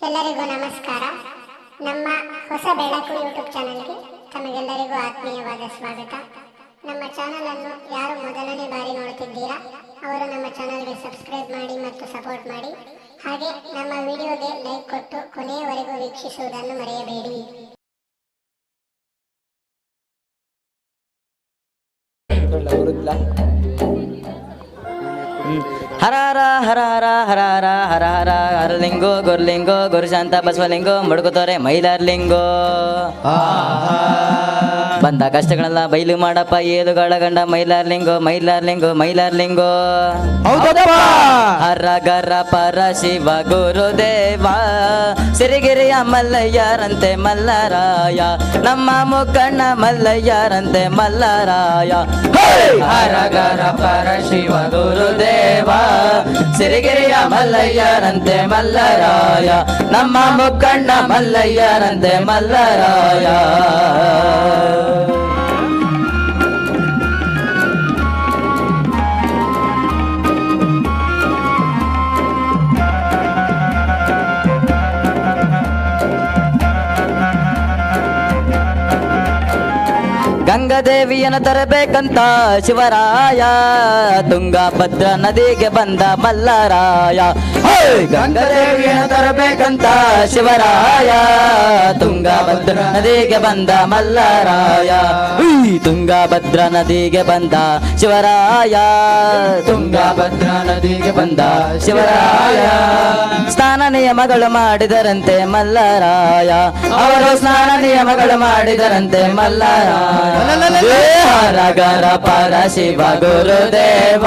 ಎಲ್ಲರಿಗೂ ನಮಸ್ಕಾರ. ನಮ್ಮ ಹೊಸ ಬೆಳಕು ಯೂಟ್ಯೂಬ್ ಚಾನಲ್ಗೆ ತಮಗೆಲ್ಲರಿಗೂ ಆತ್ಮೀಯವಾದ ಸ್ವಾಗತ. ನಮ್ಮ ಚಾನಲ್ ಅನ್ನು ಯಾರು ಮೊದಲನೇ ಬಾರಿ ನೋಡುತ್ತಿದ್ದೀರಾ ಅವರು ನಮ್ಮ ಚಾನಲ್ಗೆ ಸಬ್ಸ್ಕ್ರೈಬ್ ಮಾಡಿ ಮತ್ತು ಸಪೋರ್ಟ್ ಮಾಡಿ. ಹಾಗೆ ನಮ್ಮ ವಿಡಿಯೋಗೆ ಲೈಕ್ ಕೊಟ್ಟು ಕೊನೆಯವರೆಗೂ ವೀಕ್ಷಿಸುವುದನ್ನು ಮರೆಯಬೇಡಿ. ಹರ हरार हर हरा हर हरा हर हरा हरिङ्ग बसवलिङ्गो गुरशान्त बसोलिङ मुड तोरे मैदार लिङ्ग ಬಂದ ಕಷ್ಟಗಳೆಲ್ಲ ಬೈಲು ಮಾಡಪ್ಪ ಏಲುಗಳ ಗಂಡ ಮೈಲಾರ್ಲಿಂಗೋ ಮೈಲಾರ್ಲಿಂಗೋ ಹರ ಗರ ಪರ ಶಿವ ಗುರುದೇವ ಸಿರಿಗಿರಿಯ ಮಲ್ಲಯ್ಯರಂತೆ ಮಲ್ಲರಾಯ ನಮ್ಮ ಮುಕ್ಕಣ್ಣ ಮಲ್ಲಯ್ಯರಂತೆ ಮಲ್ಲರಾಯ. ಹರ ಗರ ಪರ ಶಿವ ಗುರುದೇವ ಸಿರಿಗಿರಿಯ ಮಲ್ಲಯ್ಯರಂತೆ ಮಲ್ಲರಾಯ ನಮ್ಮ ಮುಕ್ಕಣ್ಣ ಮಲ್ಲಯ್ಯರಂತೆ ಮಲ್ಲರಾಯ. ಗಂಗಾದೇವಿಯನ್ನು ತರಬೇಕಂತ ಶಿವರಾಯ. ತುಂಗಭದ್ರ ನದಿಗೆ ಬಂದ ಮಲ್ಲರಾಯ! ಗಂಗಾದೇವಿಯನ್ನು ತರಬೇಕಂತ ಶಿವರಾಯ. ತುಂಗಭದ್ರ ನದಿಗೆ ಬಂದ ಮಲ್ಲರಾಯ. ತುಂಗಾಭದ್ರ ನದಿಗೆ ಬಂದ ಶಿವರಾಯ. ತುಂಗಭದ್ರ ನದಿಗೆ ಬಂದ ಶಿವರಾಯ. ಸ್ನಾನ ನಿಯಮಗಳು ಮಾಡಿದರಂತೆ ಮಲ್ಲರಾಯ. ಅವರು ಸ್ನಾನ ನಿಯಮಗಳು ಮಾಡಿದರಂತೆ ಮಲ್ಲರಾಯ. ಹರಗರ ಪರ ಶಿವ ಗುರುದೇವ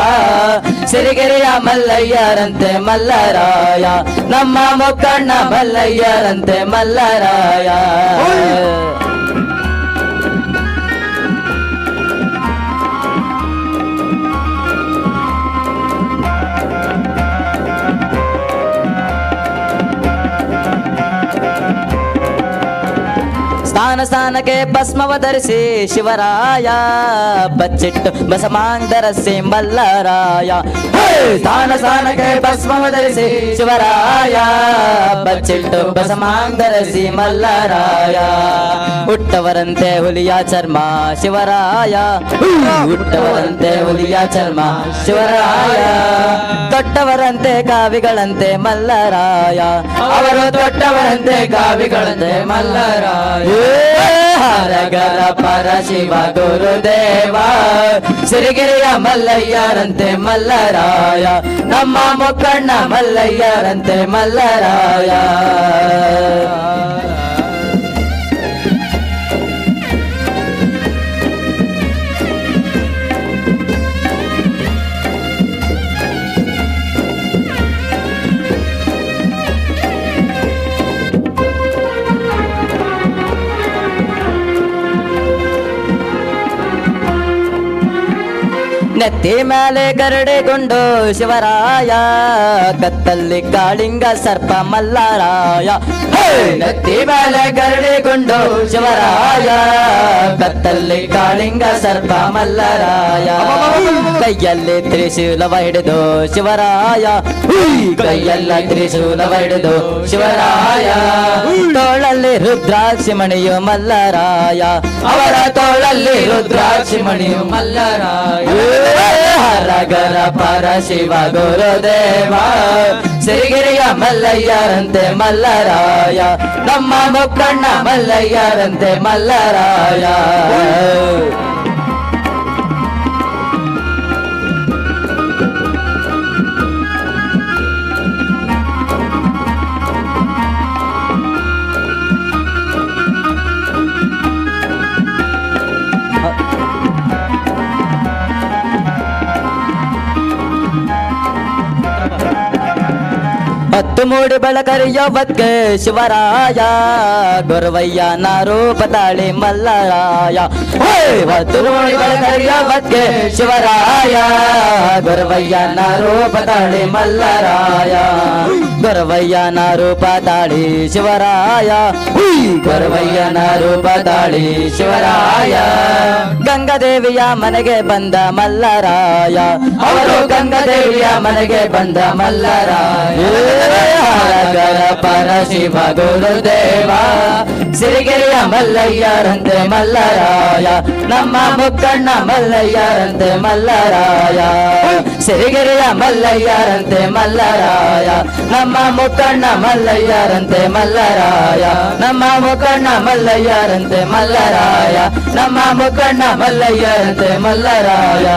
ಸಿರಿಗೆರೆಯ ಮಲ್ಲಯ್ಯರಂತೆ ಮಲ್ಲರಾಯ ನಮ್ಮ ಮುಕ್ಕಣ್ಣ ಮಲ್ಲಯ್ಯರಂತೆ ಮಲ್ಲರಾಯ ಸ್ಥಾನ ಸ್ಥಾನಕ್ಕೆ ಭಸ್ಮವ ಧರಿಸಿ ಶಿವರಾಯ ಬಚ್ಚಿಟ್ಟು ಬಸಮಾಂಧರಸಿ ಮಲ್ಲರಾಯ ಹೇ! ಸ್ಥಾನ ಸ್ಥಾನಕ್ಕೆ ಭಸ್ಮವ ಧರಿಸಿ ಶಿವರಾಯ ಬಚ್ಚಿಟ್ಟು ಬಸಮಾಂಧರಸಿ ಮಲ್ಲರಾಯ ಹುಟ್ಟವರಂತೆ ಹುಲಿಯ ಚರ್ಮ ಶಿವರಾಯ. ಹುಟ್ಟವರಂತೆ ಹುಲಿಯ ಚರ್ಮ ಶಿವರಾಯ. ತೊಟ್ಟವರಂತೆ ಕಾವಿಗಳಂತೆ ಮಲ್ಲರಾಯ. ಅವರು ತೊಟ್ಟವರಂತೆ ಕಾವಿಗಳಂತೆ ಮಲ್ಲರಾಯ. ಹರಗರ ಪರ ಶಿವ ಗುರುದೇವ. ಸಿರಿಗಿರಿಯ ಮಲ್ಲಯ್ಯರಂತೆ ಮಲ್ಲರಾಯ. ನಮ್ಮ ಮುಕ್ಕಣ್ಣ ಮಲ್ಲಯ್ಯರಂತೆ ಮಲ್ಲರಾಯ. ನೆತ್ತಿ ಮೇಲೆ ಗರಡೆಗೊಂಡು ಶಿವರಾಯ ಕತ್ತಲ್ಲಿ ಕಾಳಿಂಗ ಸರ್ಪ ಮಲ್ಲರಾಯ! ನೆತ್ತಿ ಮೇಲೆ ಗರಡೆಗೊಂಡು ಶಿವರಾಯ ಕತ್ತಲ್ಲಿ ಕಾಳಿಂಗ ಸರ್ಪ ಮಲ್ಲರಾಯ. ಕೈಯಲ್ಲಿ ತ್ರಿಶೂಲವ ಹಿಡಿದು ಶಿವರಾಯ! ಕೈಯಲ್ಲ ತ್ರಿಶೂಲವ ಹಿಡಿದು ಶಿವರಾಯ. ತೋಳಲ್ಲಿ ರುದ್ರಾಕ್ಷಿ ಮಣಿಯು ಮಲ್ಲರಾಯ. ಅವರ ತೋಳಲ್ಲಿ ರುದ್ರಾಕ್ಷಿ ಮಣಿಯು ಮಲ್ಲರಾಯ. పర శివ గురుదేవా సిరిగిరియ మల్లయ్యారంతే మల్లరాయ నమ్మ ముక్కన్న ಮಲ್ಲಯ್ಯರಂತೆ మల్లరాయ ಹತ್ತು ಮೂಡಿ ಬದ್ಕೆ ಶಿವರಾಯ ಗುರುವಯ್ಯ ರೂಪ ತಾಳಿ ಮಲ್ಲರಾಯ. ಹೇ! ಹತ್ತು ಮೂಡಿ ಬೆಳಕರಿಯೋವಕ್ಕೆ ಶಿವರಾಯ ಗುರುವಯ್ಯ ರೂಪ ತಾಳಿ ಮಲ್ಲರಾಯ. ಗುರುವಯ್ಯ ರೂಪ ತಾಳಿ ಶಿವರಾಯ. ಗುರುವಯ್ಯ ನಾರೂಪ ರೂಪ ತಾಳಿ ಶಿವರಾಯ. ಗಂಗಾದೇವಿಯ ಮನೆಗೆ ಬಂದ ಮಲ್ಲರಾಯ. ಅವರು ಗಂಗಾದೇವಿಯ ಮನೆಗೆ ಬಂದ ಮಲ್ಲರಾಯ. ಹರಗರ ಪರಶಿವ ಗುರುದೇವ ಸಿರಿಗೆರೆಯ ಮಲ್ಲಯ್ಯರಂತೆ ಮಲ್ಲರಾಯ ನಮ್ಮ ಮುಕ್ಕಣ್ಣ ಮಲ್ಲಯ್ಯರಂತೆ ಮಲ್ಲರಾಯ ಸಿರಿಗೆರೆಯ ಮಲ್ಲಯ್ಯರಂತೆ ಮಲ್ಲರಾಯ ನಮ್ಮ ಮುಕ್ಕಣ್ಣ ಮಲ್ಲಯ್ಯರಂತೆ ಮಲ್ಲರಾಯ ನಮ್ಮ ಮುಕ್ಕಣ್ಣ ಮಲ್ಲಯ್ಯರಂತೆ ಮಲ್ಲರಾಯ ನಮ್ಮ ಮುಕ್ಕಣ್ಣ ಮಲ್ಲಯ್ಯರಂತೆ ಮಲ್ಲರಾಯ